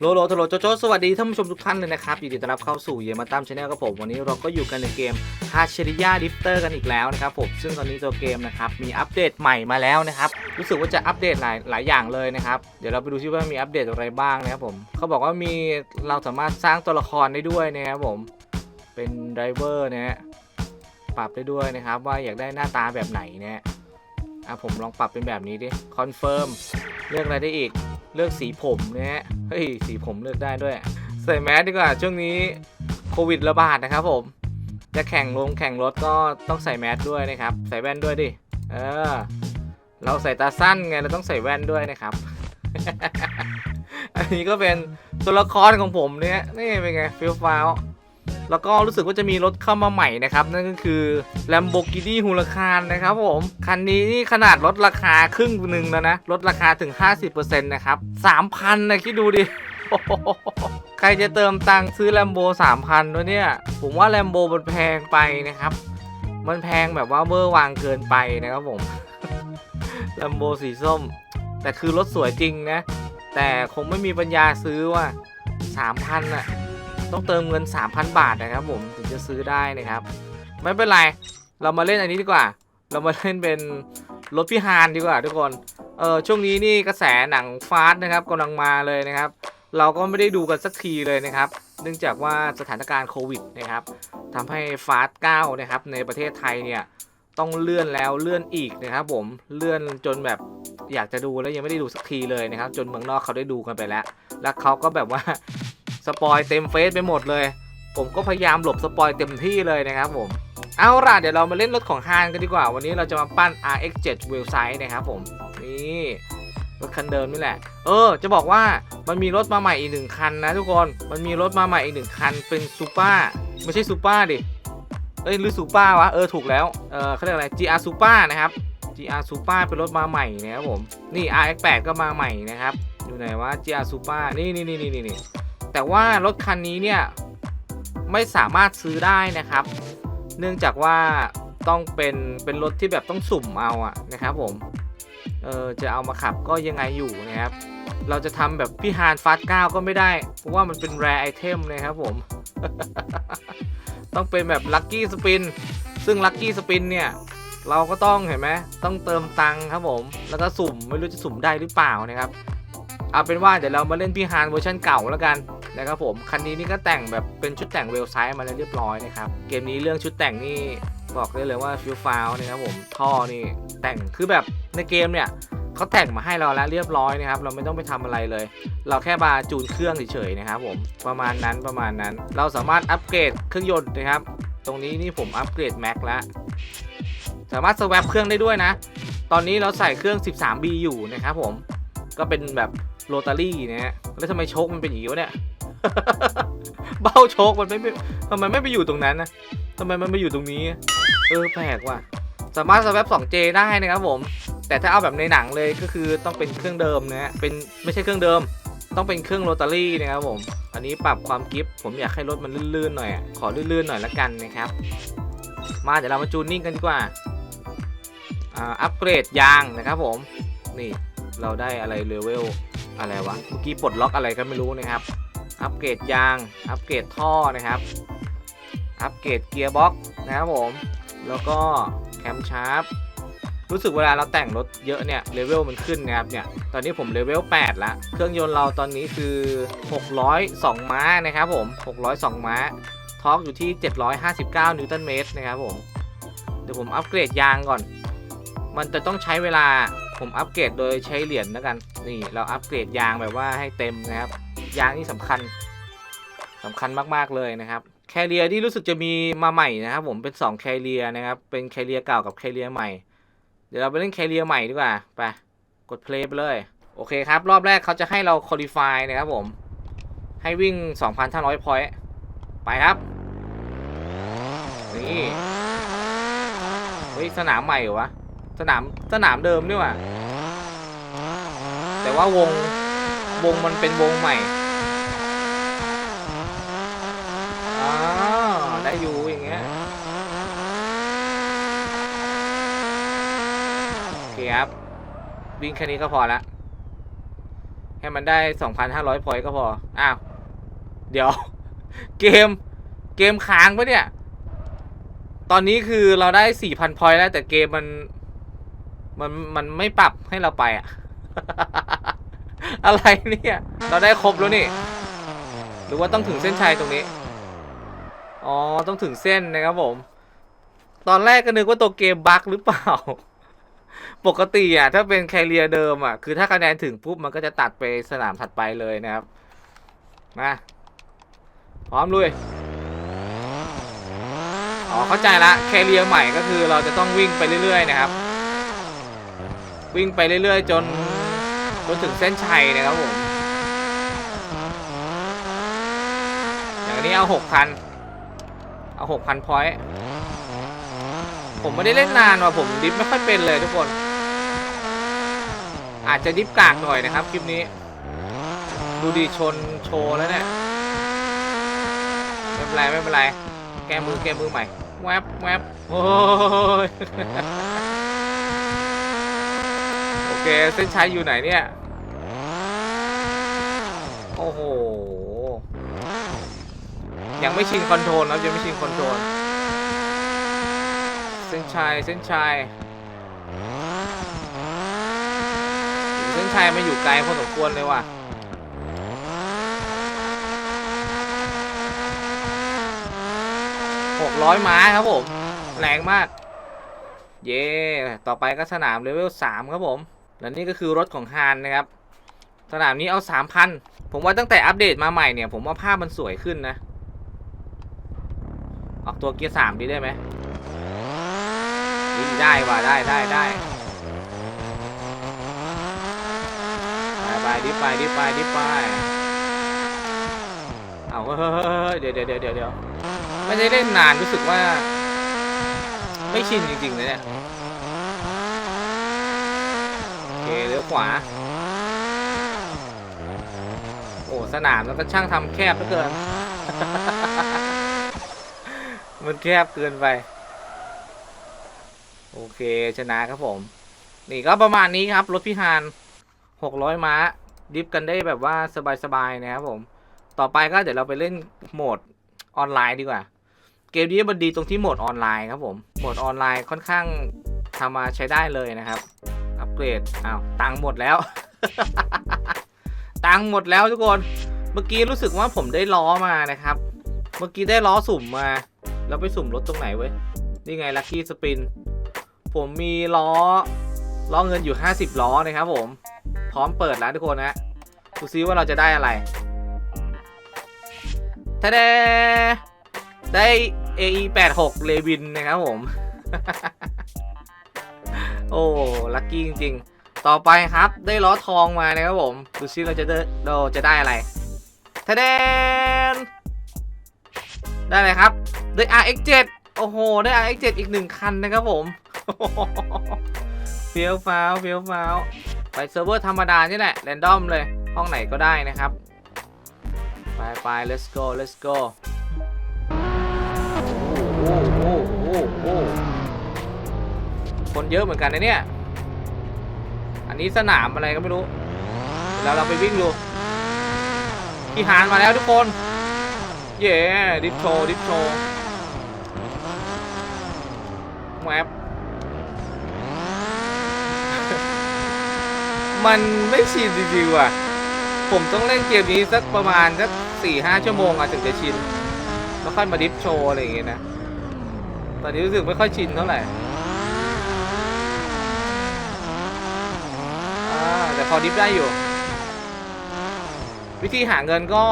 โลโลโทโลโจโจสวัสดีท่านผู้ชมทุกท่านเลยนะครับยินดีต้อนรับเข้าสู่เยมาตั้มชาแนลกับผม วันนี้เราก็อยู่กันในเกมฮาเชริยาดิฟเตอร์กันอีกแล้วนะครับผมซึ่งตอนนี้ตัวเกมนะครับมีอัปเดตใหม่มาแล้วนะครับ รู้สึกว่าจะอัปเดตหลายหลายอย่างเลยนะครับ เดี๋ยวเราไปดูซิว่ามีอัปเดตอะไรบ้างนะครับผมเขาบอกว่ามีเราสามารถสร้างตัวละครได้ด้วยนะครับผมเป็นไดรเวอร์นะฮะปรับได้ด้วยนะครับ ว่าอยากได้หน้าตาแบบไหนเนี่ยอะผมลองปรับเป็นแบบนี้ดิคอนเฟิร์มเลือกอะไรได้อีก เลือกสีผมนะฮะเฮ้ยสีผมเลือกได้ด้วย ใส่แมสดีกว่าช่วงนี้โควิดระบาดนะครับผมจะแข่งลงแข่งรถก็ต้องใส่แมสด้วยนะครับ ใส่แว่นด้วยดิเออเราใส่ตาสั้นไงเราต้องใส่แว่นด้วยนะครับ อันนี้ก็เป็นตัวละครของผมเนี่ยนี่เป็นไงฟิลฟ้าว แล้วก็รู้สึกว่าจะมีรถเข้ามาใหม่นะครับ นั่นก็คือ Lamborghini Huracan นะครับผม คันนี้นี่ขนาดลดราคาครึ่งหนึ่งแล้วนะ ลดราคาถึง 50%นะครับ 3,000นะคิดดูดิใครจะเติมตังค์ซื้อ Lambo 3,000ด้วยเนี่ย ผมว่า Lambo มันแพงไปนะครับ มันแพงแบบว่าเบอร์วางเกินไปนะครับผม Lambo สีส้ม แต่คือรถสวยจริงนะ แต่คงไม่มีปัญญาซื้อว่า3,000น่ะ ต้องเติมเงิน 3,000 บาทนะครับ ผมถึงจะซื้อได้นะครับ ไม่เป็นไร เรามาเล่นอันนี้ดีกว่า เรามาเล่นเป็นรถพิฮานดีกว่าทุกคนเออช่วงนี้นี่กระแสหนังฟาสต์นะครับกำลังมาเลยนะครับ เราก็ไม่ได้ดูกันสักทีเลยนะครับ เนื่องจากว่าสถานการณ์โควิดนะครับทำให้ฟาสต์9นะครับในประเทศไทยเนี่ยต้องเลื่อนแล้วเลื่อนอีกนะครับผมเลื่อนจนแบบอยากจะดูแล้วยังไม่ได้ดูสักทีเลยนะครับ จนเมืองนอกเขาได้ดูกันไปแล้ว แล้วเขาก็แบบว่า สปอยเต็มเฟซไปหมดเลย ผมก็พยายามหลบสปอยเต็มที่เลยนะครับผมเอาล่ะเดี๋ยวเรามาเล่นรถของฮานกันดีกว่า วันนี้เราจะมาปั้น RX7 w e l s i z e นะครับผมนี่รถคันเดิมนี่แหละ เออ จะบอกว่ามันมีรถมาใหม่อีกหนึ่งคันนะทุกคนมันมีรถมาใหม่อีกหนึ่งคันเป็นซูเปอร์ไม่ใช่ซูเปอร์ดิเอ้ยหรือซูเปอร์วะเออถูกแล้วเออเขาเรียกอะไร GR Super นะครับ GR Super เป็นรถมาใหม่นะครับผมนี่ RX8 ก็มาใหม่นะครับอยู่ไหนวะ GR Super นี่นี่นี่นี่นี่ แต่ว่ารถคันนี้เนี่ยไม่สามารถซื้อได้นะครับ เนื่องจากว่าต้องเป็นเป็นรถที่แบบต้องสุ่มเอาอะนะครับผมเออจะเอามาขับก็ยังไงอยู่นะครับ เราจะทำแบบพี่ฮานฟาสเก้าก็ไม่ได้ เพราะว่ามันเป็นแรไอเทมนะครับผม ต้องเป็นแบบลัคกี้สปินซึ่งลัคกี้สปินเนี่ย เราก็ต้องเห็นไหมต้องเติมตังค์ครับผม แล้วก็สุ่มไม่รู้จะสุ่มได้หรือเปล่านะครับ เอาเป็นว่าเดี๋ยวเรามาเล่นพี่ฮานเวอร์ชันเก่าแล้วกัน นะครับผมคันนี้นี่ก็แต่งแบบเป็นชุดแต่งเวลไซส์มาแล้วเรียบร้อยนะครับเกมนี้เรื่องชุดแต่งนี่บอกได้เลยว่าฟิลฟาวนะครับผมท่อนี่แต่งคือแบบในเกมเนี่ยเขาแต่งมาให้เราแล้วเรียบร้อยนะครับ เราไม่ต้องไปทำอะไรเลย เราแค่มาจูนเครื่องเฉยๆนะครับผมประมาณนั้นประมาณนั้น เราสามารถอัปเกรดเครื่องยนต์นะครับ ตรงนี้นี่ผมอัปเกรดแม็กแล้วสามารถสวปเครื่องได้ด้วยนะ ตอนนี้เราใส่เครื่อง 13B อยู่นะครับผมก็เป็นแบบโรตารี่นะฮะแล้วทำไมโชคมันเป็นอย่างนี้วะเนี่ย เบ้าโชคมันไม่ทำไมไม่ไปอยู่ตรงนั้นนะทำไมมันไปอยู่ตรงนี้ เออแปลกว่ะ สามารถสว a ป 2J ได้นะครับผม แต่ถ้าเอาแบบในหนังเลยก็คือต้องเป็นเครื่องเดิมนะฮะ เป็นไม่ใช่เครื่องเดิม ต้องเป็นเครื่องโรตารี่นะครับผม อันนี้ปรับความกิฟต์ผมอยากให้รถมันลื่นๆหน่อยอะขอลื่นๆหน่อยละกันนะครับ มาเดี๋ยวเรามาจูนนิ่งกันดีกว่า อ่า อัปเกรดยางนะครับผม นี่เราได้อะไรเลเวลอะไรวะ เมื่อกี้ปลดล็อกอะไรก็ไม่รู้นะครับ อัปเกรดยาง อัปเกรดท่อนะครับ อัปเกรดเกียร์บ็อกนะครับผม แล้วก็แคมชาร์ปรู้สึกเวลาเราแต่งรถเยอะเนี่ยเลเวลมันขึ้นนะครับเนี่ย ตอนนี้ผมเลเวล8ละ เครื่องยนต์เราตอนนี้คือ 602 ม้านะครับผม 602 ม้า ทอร์กอยู่ที่ 759 นิวตันเมตรนะครับผม เดี๋ยวผมอัปเกรดยางก่อน มันจะต้องใช้เวลา ผมอัปเกรดโดยใช้เหรียญแล้วกัน นี่เราอัปเกรดยางแบบว่าให้เต็มนะครับ ยางนี่สำคัญสำคัญมากๆเลยนะครับ แคเรียที่รู้สึกจะมีมาใหม่นะครับ ผมเป็น2แคเรียนะครับ เป็นแคเรียเก่ากับแคเรียใหม่ เดี๋ยวเราไปเล่นแคเรียใหม่ดีกว่า ไป กดเพลย์ไปเลย โอเคครับ รอบแรกเขาจะให้เราคุริฟายนะครับผม ให้วิ่ง 2,500พอยต์ ไปครับ นี่ เฮ้ย สนามใหม่เหรอวะ สนาม สนามเดิมนี่หว่าแต่ว่าวงวงมันเป็นวงใหม่อ๋อได้อยู่อย่างเงี้ยโอเคครับ วิ่งแค่นี้ก็พอละ ให้มันได้2,500พอยต์ก็พอ อ้าว เดี๋ยว เกม เกมค้างปะเนี่ย ตอนนี้คือเราได้4,000พอยแล้ว แต่เกมมัน มัน มันไม่ปรับให้เราไปอะอะไรเนี่ย เราได้ครบแล้วนี่ หรือว่าต้องถึงเส้นชัยตรงนี้ อ๋อ ต้องถึงเส้นนะครับผม ตอนแรกก็นึกว่าตัวเกมบั๊กหรือเปล่า ปกติอะถ้าเป็นแคเรียเดิมอะคือถ้าคะแนนถึงปุ๊บมันก็จะตัดไปสนามถัดไปเลยนะครับมาพร้อมลุยอ๋อเข้าใจละแคเรียใหม่ก็คือเราจะต้องวิ่งไปเรื่อยๆนะครับ วิ่งไปเรื่อยๆ จนจนถึงเส้นชัยนะครับผมอย่างนี้เอาหกพันเอาหกพันพอยต์ ผมไม่ได้เล่นนานว่ะผมดิฟไม่ค่อยเป็นเลยทุกคน อาจจะดิฟกากหน่อยนะครับคลิปนี้ ดูดีชนโชว์แล้วเนี่ยไม่เป็นไรไม่เป็นไร แก้มือแก้มือใหม่แวบแวบโอ้ยโอเคเส้นชัยอยู่ไหนเนี่ย โอ้โหยังไม่ชินคอนโทรลครับยังไม่ชินคอนโทรล ส้นชัยเส้นชัยเส้นชัยมาอยู่ไกลพอสมควรเลยว่ะหกร้อยม้าครับผมแรงมาก เย่ต่อไปก็สนามเลเวลสามครับผม และนี่ก็คือรถของฮานนะครับ สนามนี้เอาสามพันผมว่าตั้งแต่อัปเดตมาใหม่เนี่ย ผมว่าภาพมันสวยขึ้นนะ ออกตัวเกียร์สามดีได้ไหม นี่ได้ว่ะได้ได้ได้ไปไปดิไปดิไปดิไปเอาเฮ้ยเฮ้ยเดี๋ยวเดี๋ยวเดี๋ยวเดี๋ยวเดี๋ยวไม่ได้เล่นนานรู้สึกว่า ไม่ชินจริงๆเลยเนี่ยโอเคเลี้ยวขวา โอ้สนามแล้วก็ช่างทำแคบเหลือเกิน มันแคบเกินไป โอเคชนะครับผม นี่ก็ประมาณนี้ครับรถพี่ฮาน600ม้า ดิฟกันได้แบบว่าสบายๆนะครับผม ต่อไปก็เดี๋ยวเราไปเล่นโหมดออนไลน์ดีกว่า เกมนี้มันดีตรงที่โหมดออนไลน์ครับผม โหมดออนไลน์ค่อนข้างทำมาใช้ได้เลยนะครับ อัปเกรด อ้าว ตังหมดแล้ว ตังหมดแล้วทุกคน เมื่อกี้รู้สึกว่าผมได้ล้อมานะครับ เมื่อกี้ได้ล้อสุ่มมาแล้วไปสุ่มรถตรงไหนเว้ย นี่ไงลัคกี้สปิน ผมมีล้อล้อเงินอยู่ 50 ล้อนะครับผม พร้อมเปิดแล้วทุกคนนะดูซิว่าเราจะได้อะไรทะเดได้ AE 86เลวินนะครับผม โอ้ ลัคกี้จริง ๆ ต่อไปครับ ได้ล้อทองมานะครับผม ดูซิเราจะได้เราจะได้อะไรทะเดนได้เลยครับ ได้ RX7 โอ้โห ได้ RX7 อีกหนึ่งคันนะครับผม เฟี้ยวฟ้าวเฟี้ยวฟ้าวไปเซิร์ฟเวอร์ธรรมดานี่แหละแรนดอมเลย ห้องไหนก็ได้นะครับ ไปไป let's go let's go โอ้โหโอ้โหคนเยอะเหมือนกันนะเนี่ย อันนี้สนามอะไรก็ไม่รู้ แล้วเราไปวิ่งดูพี่หานมาแล้วทุกคน เย่ดิฟโชดิฟโชว์แวบ มันไม่ชินจริงๆว่ะ ผมต้องเล่นเกมนี้สักประมาณสักสี่ห้าชั่วโมงอะถึงจะชิน แล้วค่อยมาดิฟโชว์อะไรอย่างเงี้ยนะ ตอนนี้รู้สึกไม่ค่อยชินเท่าไหร่แต่พอดิฟได้อยู่ วิธีหาเงินก็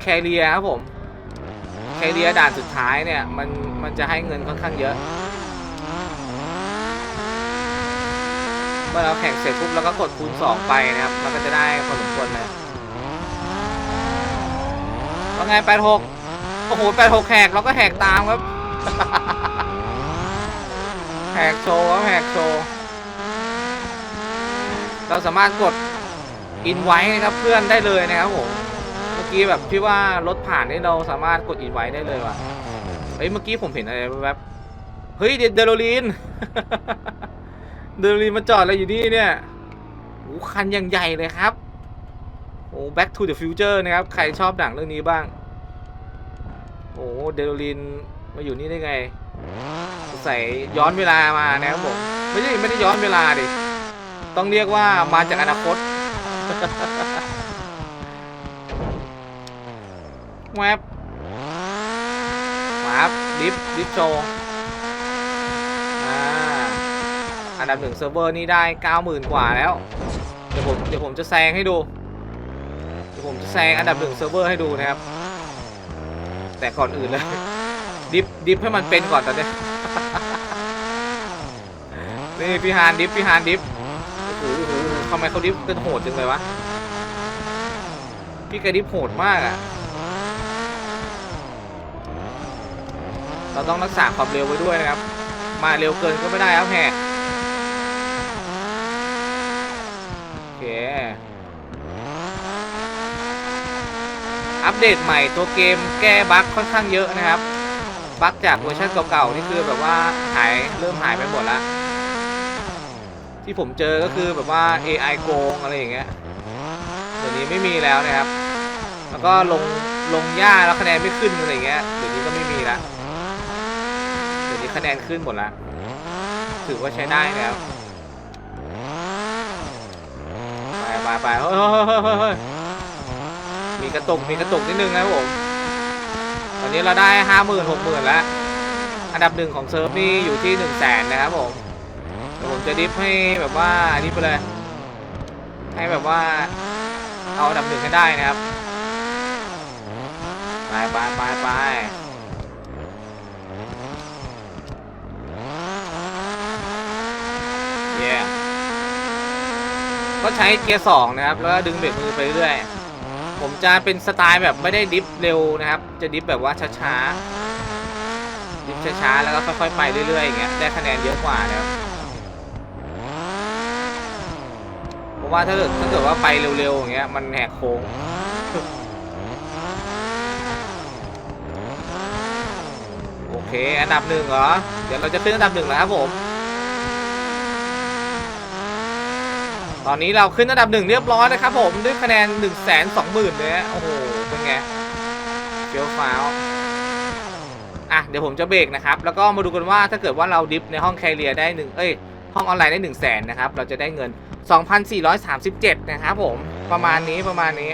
แคเรียครับผม แคเรียด่านสุดท้ายเนี่ย มันมันจะให้เงินค่อนข้างเยอะ มื่อเราแข่งเสร็จปุ๊บเราก็กดคูณ 2 ไปนะครับเราก็จะได้พอสมควรเลยว่าไง 86 โอ้โห 86แหกเราก็แหกตามครับ แหกโชว์ครับแหกโชว์ เราสามารถกดอินไว้นะครับเพื่อนได้เลยนะครับผม เมื่อกี้แบบที่ว่ารถผ่านนี่เราสามารถกดอินไว้ได้เลยว่ะ เฮ้ย เมื่อกี้ผมเห็นอะไรแวบเฮ้ย เดโรลีน เดลีนมาจอดอะไรอยู่นี่เนี่ยโอ้คันยังใหญ่เลยครับโอ้ Back to the Future นะครับ ใครชอบหนังเรื่องนี้บ้าง โอ้เดลินมาอยู่นี่ได้ไงใส่ย้อนเวลามานะครับผม ไม่ใช่ไม่ได้ย้อนเวลาดิ ต้องเรียกว่ามาจากอนาคตแวบมาครับดิฟดิฟโชว์อ่า อันดับหนึ่งเซิร์ฟเวอร์นี่ได้ 90,000 กว่าแล้ว เดี๋ยวผมเดี๋ยวผมจะแซงให้ดู เดี๋ยวผมจะแซงอันดับหนึ่งเซิร์ฟเวอร์ให้ดูนะครับ แต่ก่อนอื่นเลยดิฟดิฟให้มันเป็นก่อนตอนเนี้นี่พี่ฮานดิฟพี่ฮานดิฟโอ้โหโอ้โหทำไมเขาดิฟกันโหดจังเลยวะพี่แกดิฟโหดมากอะ่ะเราต้องรักษาความเร็วไว้ด้วยนะครับ มาเร็วเกินก็ไม่ได้ครับแหกโอเค อัปเดตใหม่ตัวเกมแก้บั๊กค่อนข้างเยอะนะครับ บั๊กจากเวอร์ชันเก่าๆนี่คือแบบว่าหายเริ่มหายไปหมดละที่ผมเจอก็คือแบบว่า AI โกงอะไรอย่างเงี้ยเดี๋ยวนี้ไม่มีแล้วนะครับ แล้วก็ลงลงย่าแล้วคะแนนไม่ขึ้นอะไรอย่างเงี้ยเดี๋ยวนี้ก็ไม่มีละเดี๋ยวนี้คะแนนขึ้นหมดละถือว่าใช้ได้แล้วไปไปไปเฮ้ย มีกระตุกมีกระตุกนิดนึงนะครับผมตอนนี้เราได้ห้าหมื่นหกหมื่นแล้ว อันดับหนึ่งของเซิร์ฟนี่อยู่ที่หนึ่งแสนนะครับผมเดี๋ยวผมจะดิฟให้แบบว่าอันนี้ไปเลย ให้แบบว่าเอาอันดับหนึ่งให้ได้นะครับไปไปไปไปเย้ก็ใช้เกียร์สองนะครับ แล้วดึงเบรกมือไปเรื่อย ผมจะเป็นสไตล์แบบไม่ได้ดิฟเร็วนะครับ จะดิฟแบบว่าช้าๆ ดิฟช้าๆ แล้วก็ค่อยๆ ไปเรื่อยๆอย่างเงี้ย ได้คะแนนเยอะกว่านะครับเพราะว่าถ้าเกิดถ้าเกิดว่าไปเร็วๆ อย่างเงี้ย มันแหกโค้งโอเค อันดับหนึ่งเหรอ เดี๋ยวเราจะขึ้นอันดับหนึ่งแล้วครับผม ตอนนี้เราขึ้นอันดับหนึ่งเรียบร้อยนะครับผมด้วยคะแนน1นึ่งแสนสองหมื่นเลยโอ้โหเป็นไงเฟี้ยวฟ้าวอะเดี๋ยวผมจะเบรกนะครับ แล้วก็มาดูกันว่าถ้าเกิดว่าเราดิฟในห้องแคเรียได้หนึ่งเอ้ยห้องออนไลน์ได้1นึ่งแสนนะครับเราจะได้เงิน 2,437 นะครับผมประมาณนี้ประมาณนี้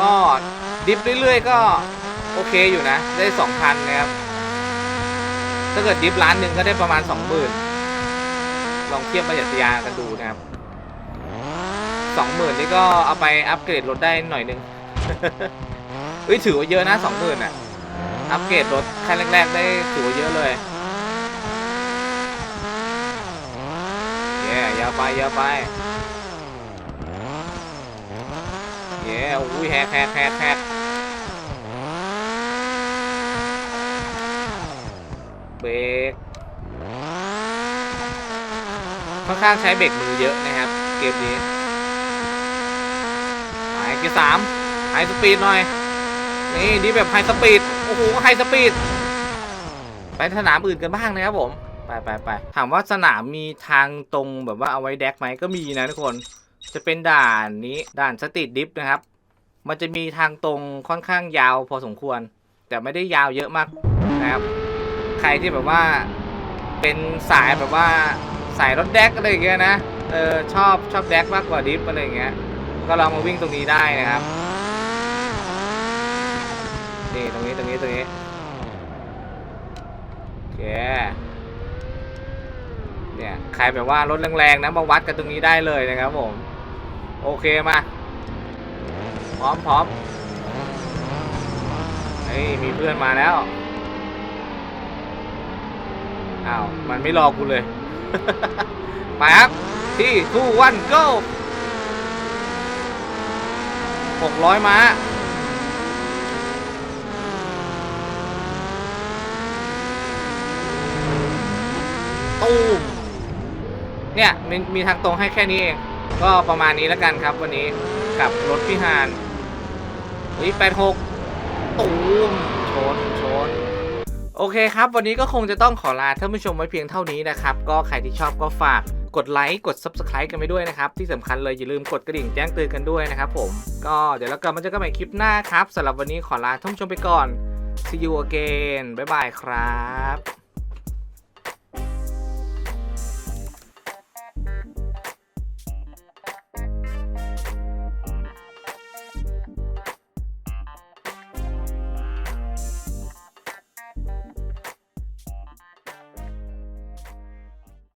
ก็ดิฟเรื่อยๆ ก็โอเคอยู่นะ ได้ 2,000 นะครับ ถ้าเกิดดิฟล้านหนึ่งก็ได้ประมาณ 20,000 ลองเทียบประหยัดยากันดูนะครับ20,000นี่ก็เอาไปอัปเกรดรถได้หน่อยนึงเฮ้ยถือว่าเยอะนะ20,000อะ อัปเกรดรถขั้นแรก ๆ ได้ถือว่าเยอะเลยเย้ยาวไปยาวไปเย้อุ้ยแฮกแฮกแฮกแฮกเบรก ค่อนข้างใช้เบรกมือเยอะนะครับ เกมนี้ไฮเกียร์สามไฮสปีดหน่อย นี่ดีแบบไฮสปีดโอ้โหไฮสปีดไปสนามอื่นกันบ้างนะครับผม ไปไปไปถามว่าสนามมีทางตรงแบบว่าเอาไว้แดกไหมก็มีนะทุกคน จะเป็นด่านนี้ด่านสตรีทดิฟนะครับ มันจะมีทางตรงค่อนข้างยาวพอสมควร แต่ไม่ได้ยาวเยอะมากนะครับ ใครที่แบบว่าเป็นสายแบบว่า สายรถแดกอะไรอย่างเงี้ยนะเออชอบชอบแดกมากกว่าดิฟอะไรอย่างเงี้ยก็ลองมาวิ่งตรงนี้ได้นะครับนี่ตรงนี้ตรงนี้ตรงนี้โอเคเนี่ยใครแบบว่ารถแรงๆนะมาวัดกันตรงนี้ได้เลยนะครับผมโอเคมาพร้อมพร้อมเฮ้ยมีเพื่อนมาแล้วอ้าวมันไม่รอกูเลย ไปครับที่ทูวันโก้หกร้อยม้าตูมเนี่ยมีมีทางตรงให้แค่นี้เอง ก็ประมาณนี้แล้วกันครับวันนี้กับรถพี่ฮานเฮ้ยแปดหกตูมชนชน โอเคครับ วันนี้ก็คงจะต้องขอลาท่านผู้ชมไว้เพียงเท่านี้นะครับ ก็ใครที่ชอบก็ฝากกดไลค์กด Subscribe กันไปด้วยนะครับ ที่สำคัญเลยอย่าลืมกดกระดิ่งแจ้งเตือนกันด้วยนะครับผม ก็เดี๋ยวเรากลับมาเจอกันใหม่คลิปหน้าครับสำหรับวันนี้ขอลาท่านผู้ชมไปก่อน see you again บ๊ายบายครับ